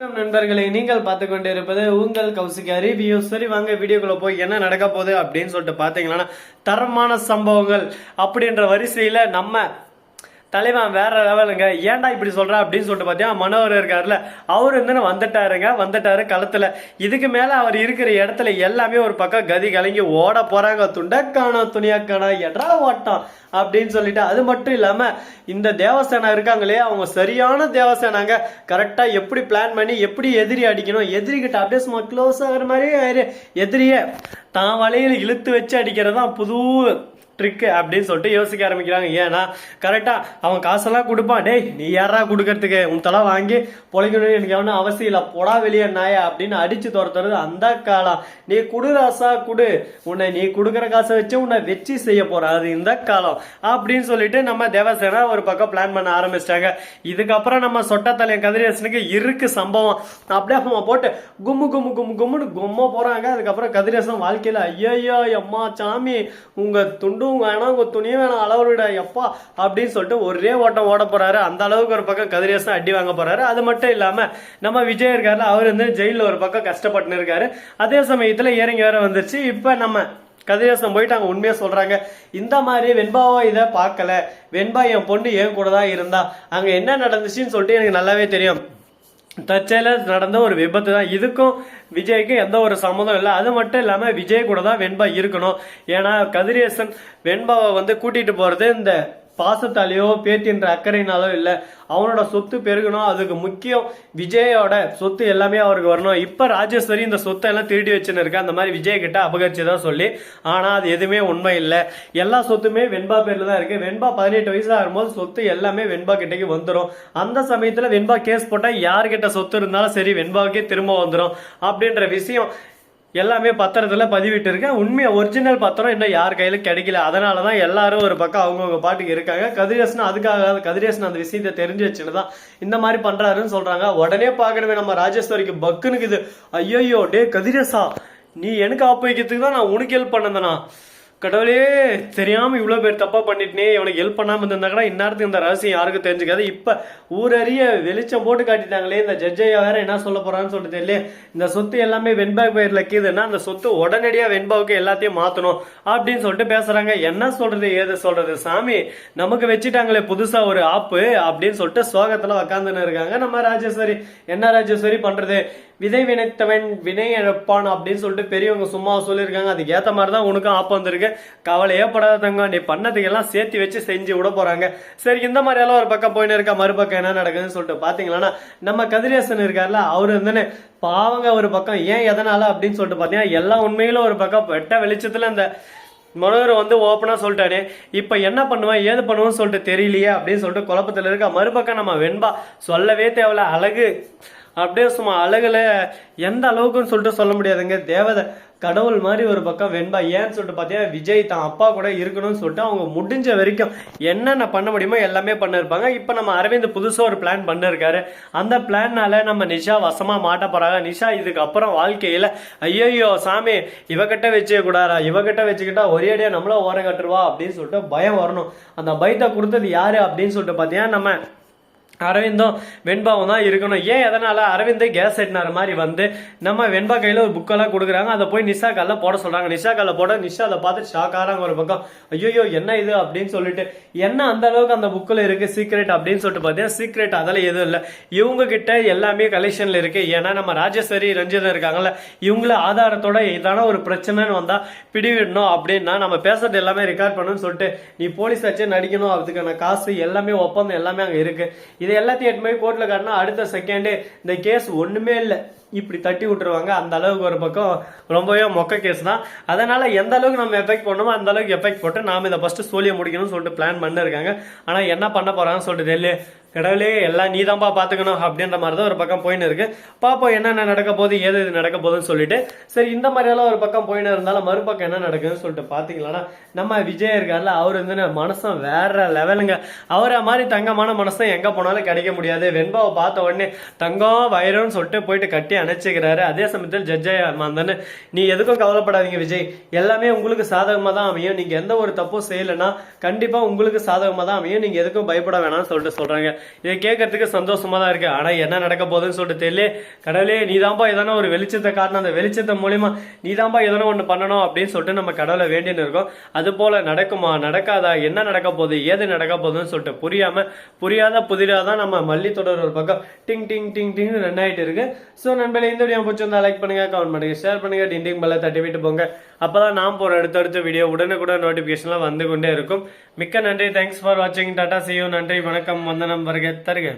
வணக்கம் நண்பர்களை நீங்கள் பார்த்து கொண்டிருப்பது உங்கள் கௌசிகா ரிவ்யூ சரி வாங்க வீடியோக்குள்ள போய் என்ன நடக்க போகுது அப்படின்னு சொல்லிட்டு பார்த்தீங்கன்னா தரமான சம்பவங்கள் அப்படின்ற வரிசையில நம்ம தலைவன் வேற லெவலுங்க. ஏன்டா இப்படி சொல்ற அப்படின்னு சொல்லிட்டு பார்த்தீங்கன்னா மனோகர் இருக்காருல்ல அவர் வந்து வந்துட்டாருங்க. வந்துட்டாரு களத்துல. இதுக்கு மேல அவர் இருக்கிற இடத்துல எல்லாமே ஒரு பக்கம் கதி கலங்கி ஓட போறாங்க. துண்டக்கான துணியாக்கான எட்ரா ஓட்டம் அப்படின்னு சொல்லிட்டு. அது மட்டும் இல்லாம இந்த தேவசேனா இருக்காங்களே அவங்க சரியான தேவசேனாங்க. கரெக்டா எப்படி பிளான் பண்ணி எப்படி எதிரி அடிக்கணும் எதிரிகிட்ட அப்படியே சும்மா க்ளோஸ் ஆகிற மாதிரி எதிரிய தான் வலையில் இழுத்து வச்சு அடிக்கிறதான் புது ட்ரிக்கு அப்படின்னு சொல்லிட்டு யோசிக்க ஆரம்பிக்கிறாங்க. ஏன்னா கரெக்டாக அவன் காசெல்லாம் கொடுப்பான். டேய் நீ யாரா கொடுக்கறதுக்கு? உன் தலை வாங்கி பொழைக்கணும்னு எனக்கு எவனும் அவசியம் இல்லை. பொடா வெளியே நாயா அப்படின்னு அடிச்சு துரத்துறது அந்த காலம். நீ குடு ராசா குடு. உன்னை நீ கொடுக்குற காசை வச்சு உன்னை வச்சு செய்ய போற. அது இந்த காலம் அப்படின்னு சொல்லிட்டு நம்ம தேவசேனா ஒரு பக்கம் பிளான் பண்ண ஆரம்பிச்சிட்டாங்க. இதுக்கப்புறம் நம்ம சொட்டத்தலையன் கதிரேசனுக்கு இருக்கு சம்பவம். அப்படியே அவன் போட்டு கும்மு கும்மு கும்மு கும்முன்னு கும்ம போறாங்க. அதுக்கப்புறம் கதிரேசன் வாழ்க்கையில ஐயோ அம்மா சாமி உங்க துண்டும் வேணாம் உங்க துணியும் வேணாம் அளவுடா எப்பா அப்படின்னு சொல்லிட்டு ஒரே ஓட்டம் ஓட போறாரு. அந்த அளவுக்கு ஒரு பக்கம் கதிரேசன் அடி வாங்க போறாரு. அது மட்டும் இல்லாம நம்ம விஜய் இருக்காருல அவர் வந்து ஜெயில ஒரு பக்கம் கஷ்டப்பட்டு இருக்காரு அதே சமயத்துல இறங்கி வேற வந்துருச்சு. இப்ப நம்ம கதிரேசன் போயிட்டு அவங்க உண்மையா சொல்றாங்க. இந்த மாதிரி வெண்பாவோ இதை பார்க்கல. வெண்பா என் பொண்ணு என் கூட தான் இருந்தா. அங்க என்ன நடந்துச்சுன்னு சொல்லிட்டு எனக்கு நல்லாவே தெரியும். தற்செயல நடந்த ஒரு விபத்து தான். இதுக்கும் விஜய்க்கும் எந்த ஒரு சம்மந்தம் இல்லை. அது மட்டும் இல்லாமல் விஜய் கூட தான் வெண்பா இருக்கணும். ஏன்னா கதிரேசன் வெண்பாவை வந்து கூட்டிகிட்டு போகிறது இந்த பாசத்தாலேயோ பேத்தின்ற அக்கறையினாலோ இல்லை. அவனோட சொத்து பெருகணும். அதுக்கு முக்கியம் விஜயோட சொத்து எல்லாமே அவருக்கு வரணும். இப்போ ராஜேஸ்வரி இந்த சொத்தை எல்லாம் திருடி வச்சுன்னு இருக்கா அந்த மாதிரி விஜய் கிட்ட அபகரிச்சு தான் சொல்லி ஆனால் அது எதுவுமே உண்மை இல்லை. எல்லா சொத்துமே வெண்பா பேரில் தான் இருக்குது வெண்பா பதினெட்டு வயசு ஆகும்போது சொத்து எல்லாமே வெண்பா கிட்டக்கு வந்துடும் அந்த சமயத்தில் வெண்பா கேஸ் போட்டால் யார்கிட்ட சொத்து இருந்தாலும் சரி வெண்பாவுக்கே திரும்ப வந்துடும் அப்படின்ற விஷயம் எல்லாமே பத்திரத்தில் பதிவிட்டு இருக்கேன் உண்மையாக ஒரிஜினல் பத்திரம் இன்னும் யார் கையில் கிடைக்கல. அதனால தான் எல்லாரும் ஒரு பக்கம் அவங்கவுங்க பாட்டுக்கு இருக்காங்க. கதிரேசன் அதுக்காக கதிரேசன் அந்த விஷயத்தை தெரிஞ்சு வச்சுன்னு தான் இந்த மாதிரி பண்ணுறாருன்னு சொல்கிறாங்க உடனே பார்க்கணுமே நம்ம ராஜேஸ்வரிக்கு பக்குனுக்குது ஐயோ டே கதிரேசா நீ எனக்கு ஆப்பிக்கிறதுக்கு தான் நான் உனக்கு ஹெல்ப் பண்ணந்தனா? கடவுளே தெரியாம இவ்வளவு பேர் தப்பா பண்ணிட்டனே இவனுக்கு ஹெல்ப் பண்ணாம இருந்தா இந்நேரத்துக்கு இந்த ரகசியம் யாருக்கும் தெரிஞ்சுக்காது. இப்ப ஊரறிய வெளிச்சம் போட்டு காட்டிட்டாங்களே இந்த ஜட்ஜையா வேற என்ன சொல்ல போறான்னு சொல்லிட்டு தெரியல. இந்த சொத்து எல்லாமே வெண்பா பேர்ல கீதுன்னா அந்த சொத்து உடனடியா வெண்பாவுக்கு எல்லாத்தையும் மாத்தணும் அப்படின்னு சொல்லிட்டு பேசுறாங்க. என்ன சொல்றது ஏது சொல்றது? சாமி நமக்கு வச்சுட்டாங்களே புதுசா ஒரு ஆப்பு அப்படின்னு சொல்லிட்டு சோகத்துல உக்காந்துன்னு இருக்காங்க. நம்ம ராஜேஸ்வரி என்ன ராஜேஸ்வரி பண்றது? விதை வினைத்தவன் வினை இழப்பான் அப்படின்னு சொல்லிட்டு பெரியவங்க சும்மா சொல்லியிருக்காங்க. அதுக்கு ஏத்த மாதிரி தான் உனக்கும் ஆப்பு வந்திருக்கு. கவலையே படாத தங்கம். நீ பண்ணதுக்கெல்லாம் சேர்த்து வச்சு செஞ்சு விட போறாங்க. சரி இந்த மாதிரி எல்லாம் ஒரு பக்கம் போயின்னு இருக்கா? மறுபக்கம் என்ன நடக்குதுன்னு சொல்லிட்டு பாத்தீங்களா நம்ம கதிரேசன் இருக்கார்ல அவர் வந்து பாவங்க ஒரு பக்கம் ஏன் எதனால அப்படின்னு சொல்லிட்டு பாத்தீங்கன்னா எல்லா உண்மையிலும் ஒரு பக்கம் வெட்ட வெளிச்சத்துல இந்த மனோகர் வந்து ஓப்பனா சொல்லிட்டாரு. இப்ப என்ன பண்ணுவேன் ஏது பண்ணுவேன்னு சொல்லிட்டு தெரியலையே அப்படின்னு சொல்லிட்டு குழப்பத்துல இருக்க? மறுபக்கம் நம்ம வெண்பா சொல்லவே தேவையில்ல. அழகு அப்படியே சும்மா அழகுல எந்த அளவுக்குன்னு சொல்லிட்டு சொல்ல முடியாதுங்க. தேவதை கடவுள் மாதிரி ஒரு பக்கம் வெண்பா. ஏன்னு சொல்லிட்டு பார்த்தீங்கன்னா விஜய் தான் அப்பா கூட இருக்கணும்னு சொல்லிட்டு அவங்க முடிஞ்ச வரைக்கும் என்னென்ன பண்ண முடியுமோ எல்லாமே பண்ணிருப்பாங்க. இப்போ நம்ம அரவிந்த் புதுசாக ஒரு பிளான் பண்ணிருக்காரு. அந்த பிளான்னால நம்ம நிஷா வசமாக மாட்ட போகிறாங்க நிஷா இதுக்கப்புறம் வாழ்க்கையில் வாழ்க்கையில ஐயோ சாமி இவகிட்ட வச்சுக்க கூடாதா? இவகிட்ட வச்சுக்கிட்டா ஒரே அடியாக நம்மள ஓரம் கட்டுருவா அப்படின்னு சொல்லிட்டு பயம் வரணும். அந்த பயத்தை கொடுத்தது யாரு அப்படின்னு சொல்லிட்டு பார்த்தீங்கன்னா நம்ம அரவிந்தும் வெண்பாவும் தான் இருக்கணும். ஏன் எதனால் அரவிந்த் கேஸ் எட்டினார் மாதிரி வந்து நம்ம வெண்பா கையில் ஒரு புக்கெல்லாம் கொடுக்குறாங்க. அதை போய் நிஷா காலில் போட சொல்கிறாங்க நிஷா காலில் போட நிஷா அதை பார்த்து ஷாக் ஒரு பக்கம். ஐயோ என்ன இது அப்படின்னு சொல்லிட்டு என்ன அந்த அளவுக்கு அந்த புக்கில் இருக்கு சீக்ரெட் அப்படின்னு சொல்லிட்டு பார்த்தீங்கன்னா சீக்ரெட் அதெல்லாம் எதுவும் இல்லை. இவங்க கிட்ட எல்லாமே கலெக்ஷனில் இருக்கு. ஏன்னா நம்ம ராஜேஸ்வரி ரஞ்சிதம் இருக்காங்கல்ல இவங்கள ஆதாரத்தோட இதான ஒரு பிரச்சனைன்னு வந்தால் பிடிவிடணும் அப்படின்னா நம்ம பேசுறது எல்லாமே ரெக்கார்ட் பண்ணணும்னு சொல்லிட்டு நீ போலீஸ் வச்சு நடிக்கணும். அதுக்கான காசு எல்லாமே ஒப்பந்தம் எல்லாமே அங்கே இருக்கு. இது எல்லாத்தையும் எட்டு போய் கோர்ட்ல காட்டினா அடுத்த செகண்டு இந்த கேஸ் ஒண்ணுமே இல்லை. இப்படி தட்டி விட்டுருவாங்க. அந்த அளவுக்கு ஒரு பக்கம் ரொம்பவே மொக்க கேஸ் தான். அதனால எந்த அளவுக்கு நம்ம எஃபெக்ட் பண்ணணுமோ அந்த அளவுக்கு எஃபெக்ட் போட்டு நாம இதை ஃபர்ஸ்ட் சோழிய முடிக்கணும்னு சொல்லிட்டு பிளான் பண்ணிருக்காங்க. ஆனா என்ன பண்ண போறாங்கன்னு சொல்லிட்டு தெரியல. கடவுளே எல்லாம் நீ தான்ப்பா பார்த்துக்கணும் அப்படின்ற மாதிரி தான் ஒரு பக்கம் போயின்னு இருக்கு. பாப்போம் என்னென்ன நடக்க போகுது ஏது இது நடக்க போகுதுன்னு சொல்லிட்டு. சரி இந்த மாதிரியெல்லாம் ஒரு பக்கம் போயின்னு இருந்தாலும் மறுபக்கம் என்ன நடக்குதுன்னு சொல்லிட்டு பார்த்தீங்களன்னா நம்ம விஜய் இருக்கார்ல அவர் வந்து மனசும் வேற லெவலுங்க அவரை மாதிரி தங்கமான மனசும் எங்கே போனாலும் கிடைக்க முடியாது. வெண்பாவை பார்த்த உடனே தங்கம் வைரம்னு சொல்லிட்டு போயிட்டு கட்டி அணைச்சிக்கிறாரு. அதே சமயத்தில் ஜட்ஜாய் மாந்தன் நீ எதுக்கும் கவலைப்படாதீங்க விஜய். எல்லாமே உங்களுக்கு சாதகமாக தான் அமையும். நீங்கள் எந்த ஒரு தப்பும் செய்யலைன்னா கண்டிப்பாக உங்களுக்கு சாதகமாக தான் அமையும். நீங்கள் எதுக்கும் பயப்பட வேணாம்னு சொல்லிட்டு சொல்கிறாங்க இதை கேட்கறதுக்கு சந்தோஷமா தான் இருக்கு. ஆனா என்ன நடக்க போகுதுன்னு சொல்லிட்டு தெரியல. கடவுளே நீதான்பா எதனா ஒரு வெளிச்சத்தை காட்டணும். அந்த வெளிச்சத்தை மூலியமா நீதான்பா எதனா ஒன்று பண்ணணும் அப்படின்னு சொல்லிட்டு நம்ம கடவுளை வேண்டின்னு இருக்கோம். அது போல நடக்குமா நடக்காதா என்ன நடக்க போகுது ஏது நடக்க போகுதுன்னு சொல்லிட்டு புரியாம புரியாத புதிராக தான் நம்ம மல்லி தொடர் ஒரு பக்கம் டிங் டிங் டிங் டிங் ரன் ஆயிட்டு இருக்கு. ஸோ நண்பர்களே இந்த வீடியோ பிடிச்சிருந்தா லைக் பண்ணுங்க கமெண்ட் பண்ணுங்க ஷேர் பண்ணுங்க டிங் டிங் பெல்ல தட்டி விட்டு போங்க. அப்பதான் நான் போற அடுத்தடுத்த வீடியோ உடனுக்குடன் நோட்டிஃபிகேஷன்லாம் வந்து கொண்டே இருக்கும். மிக்க நன்றி. தேங்க்ஸ் ஃபார் வாட்சிங் டாடா சியூ நன்றி. வணக்கம். வந்தனம். పరిగెత్తారుగా